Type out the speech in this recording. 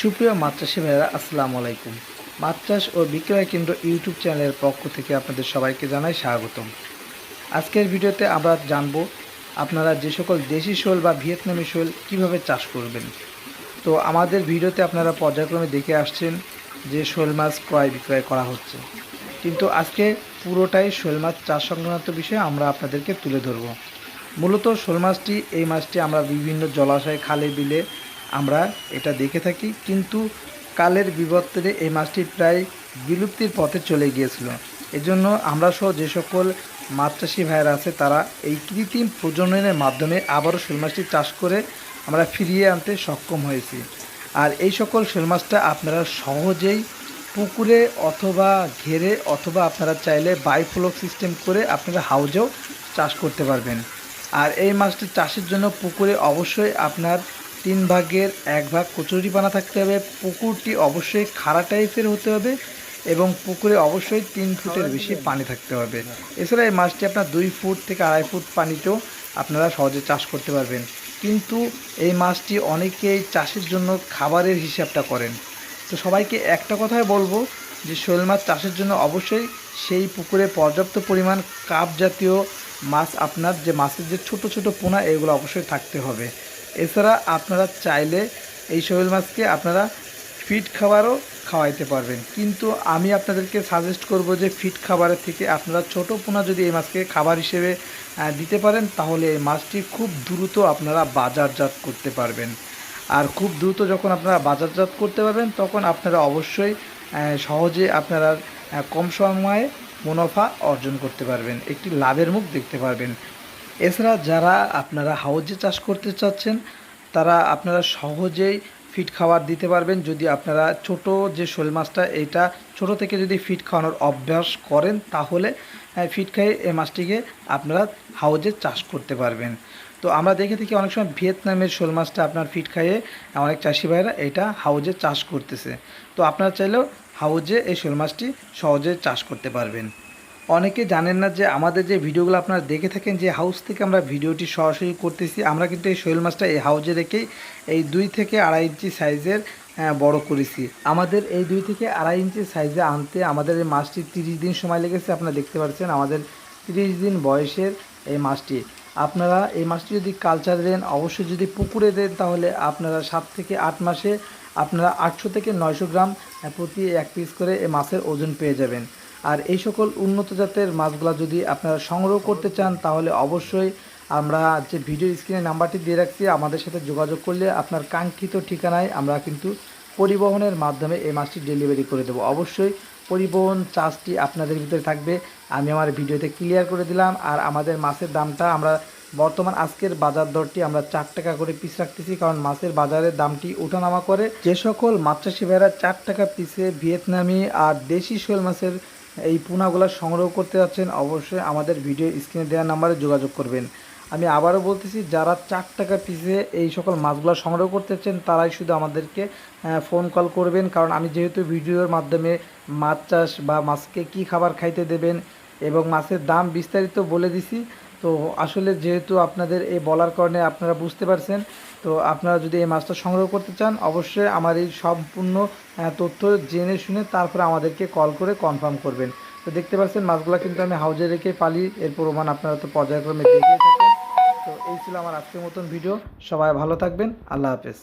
সুপ্রিয় চাষি ভাইয়েরা, আসসালামু আলাইকুম। চাষ ও বিক্রয় কেন্দ্র ইউটিউব চ্যানেলের পক্ষ থেকে আপনাদের সবাইকে জানাই স্বাগতম। আজকের ভিডিওতে আমরা জানব আপনারা যে সকল দেশি শোল বা ভিয়েতনামি শোল কীভাবে চাষ করবেন। তো আমাদের ভিডিওতে আপনারা পর্যায়ক্রমে দেখে আসছেন যে শোল মাছ ক্রয় বিক্রয় করা হচ্ছে। কিন্তু আজকে পুরোটাই শোল মাছ চাষ সংক্রান্ত বিষয়ে আমরা আপনাদেরকে তুলে ধরব। মূলত শোল মাছটি, এই মাছটি আমরা বিভিন্ন জলাশয় খালে বিলে আমরা এটা দেখে থাকি, কিন্তু কালের বিবর্তনে এই মাছটি প্রায় বিলুপ্তির পথে চলে গিয়েছিল। এজন্য আমরা সহ যে সকল মাছ চাষি ভাইয়েরা আছে, তারা এই কৃত্রিম প্রজননের মাধ্যমে আবারও শোল মাছটি চাষ করে আমরা ফিরিয়ে আনতে সক্ষম হয়েছি। আর এই সকল শোল মাছটা আপনারা সহজেই পুকুরে অথবা ঘেরে অথবা আপনারা চাইলে বাইফ্লোক সিস্টেম করে আপনারা হাউজেও চাষ করতে পারবেন। আর এই মাছটি চাষের জন্য পুকুরে অবশ্যই আপনার তিন ভাগের এক ভাগ কচুরিপানা থাকতে হবে। পুকুরটি অবশ্যই খাড়া টাইপের হতে হবে এবং পুকুরে অবশ্যই তিন ফুটের বেশি পানি থাকতে হবে। এছাড়া এই মাছটি আপনার দুই ফুট থেকে আড়াই ফুট পানিতেও আপনারা সহজে চাষ করতে পারবেন। কিন্তু এই মাছটি অনেকেই চাষের জন্য খাবারের হিসাবটা করেন। তো সবাইকে একটা কথাই বলব যে শোল মাছ চাষের জন্য অবশ্যই সেই পুকুরে পর্যাপ্ত পরিমাণ কাপ জাতীয় মাছ আপনার যে মাছের যে ছোট ছোট পোনা এগুলো অবশ্যই থাকতে হবে। এছাড়া আপনারা চাইলে এই শোল মাছকে আপনারা ফিট খাবারও খাওয়াইতে পারবেন। কিন্তু আমি আপনাদেরকে সাজেস্ট করব যে ফিট খাবারের থেকে আপনারা ছোট পোনা যদি এই মাছকে খাবার হিসেবে দিতে পারেন, তাহলে এই মাছটি খুব দ্রুত আপনারা বাজারজাত করতে পারবেন। আর খুব দ্রুত যখন আপনারা বাজারজাত করতে পারবেন, তখন আপনারা অবশ্যই সহজে আপনারা কম সময়ে মুনাফা অর্জন করতে পারবেন। একটি লাভের মুখ দেখতে পারবেন। এছাড়া যারা আপনারা হাউজে চাষ করতে চাচ্ছেন, তারা আপনারা সহজেই ফিট খাবার দিতে পারবেন। যদি আপনারা ছোট যে শোল মাছটা, এটা ছোট থেকে যদি ফিট খাওয়ানোর অভ্যাস করেন, তাহলে ফিট খাইয়ে এই মাছটিকে আপনারা হাউজে চাষ করতে পারবেন। তো আমরা দেখে থাকি অনেক সময় ভিয়েতনামের শোল মাছটা আপনার ফিট খাইয়ে অনেক চাষি ভাইরা এটা হাউজে চাষ করতেছে। তো আপনারা চাইলেও হাউজে এই শোল মাছটি সহজে চাষ করতে পারবেন। অনেকে জানেন না যে আমাদের যে ভিডিওগুলো আপনারা দেখে থাকেন যে হাউস থেকে আমরা ভিডিওটি সরাসরি করতেছি, আমরা কিন্তু এই শৈল মাছটা এই হাউজে রেখেই এই দুই থেকে আড়াই ইঞ্চি সাইজের বড় করেছি। আমাদের এই দুই থেকে আড়াই ইঞ্চি সাইজে আনতে আমাদের এই মাছটি তিরিশ দিন সময় লেগেছে, আপনারা দেখতে পাচ্ছেন আমাদের তিরিশ দিন বয়সের এই মাছটি আপনারা এই মাছটি যদি কালচারে দেন, অবশ্যই যদি পুকুরে দেন, তাহলে আপনারা সাত থেকে আট মাসে আপনারা আটশো থেকে নয়শো গ্রাম প্রতি এক পিস করে এই মাছের ওজন পেয়ে যাবেন। আর এই সকল উন্নত জাতের মাছগুলা যদি আপনারা সংগ্রহ করতে চান, তাহলে অবশ্যই আমরা যে ভিডিও স্ক্রিনে নাম্বারটি দিয়ে রাখছি, আমাদের সাথে যোগাযোগ করলে আপনার কাঙ্ক্ষিত ঠিকানায় আমরা কিন্তু পরিবহনের মাধ্যমে এই মাছটি ডেলিভারি করে দেবো। অবশ্যই পরিবহন চার্জটি আপনাদের ভিতরে থাকবে। আমি আমার ভিডিওতে ক্লিয়ার করে দিলাম। আর আমাদের মাছের দামটা আমরা বর্তমান আজকের বাজার দরটি আমরা চার টাকা করে পিস রাখতেছি, কারণ মাছের বাজারের দামটি ওঠানামা করে যে সকল মাছ চাষি ভাইরা চার টাকা পিসে ভিয়েতনামি আর দেশি শোল মাছের এই পোনাগুলো সংগ্রহ করতে যাচ্ছেন, অবশ্যই আমাদের ভিডিও স্ক্রিনে দেওয়া নাম্বারে যোগাযোগ করবেন। আমি আবারও বলতেছি, যারা চার টাকা পিসে এই সকল মাছগুলো সংগ্রহ করতে চাচ্ছেন, তারাই শুধু আমাদেরকে ফোন কল করবেন। কারণ আমি যেহেতু ভিডিওর মাধ্যমে মাছ চাষ বা মাছকে কি খাবার খাইতে দেবেন এবং মাছের দাম বিস্তারিত বলে দিছি তো আসলে যেহেতু আপনাদের এই বলার কারণে আপনারা বুঝতে পারছেন, তো আপনারা যদি এই মাছটা সংগ্রহ করতে চান, অবশ্যই আমার এই সম্পূর্ণ তথ্য জেনে শুনে তারপরে আমাদেরকে কল করে কনফার্ম করবেন। তো দেখতে পাচ্ছেন মাছগুলো কিন্তু আমি হাউজে রেখে পালি এর প্রমাণ আপনারা তো পর্যায়ক্রমে দেখে থাকেন। তো এই ছিল আমার আজকের মতন ভিডিও। সবাই ভালো থাকবেন। আল্লাহ হাফেজ।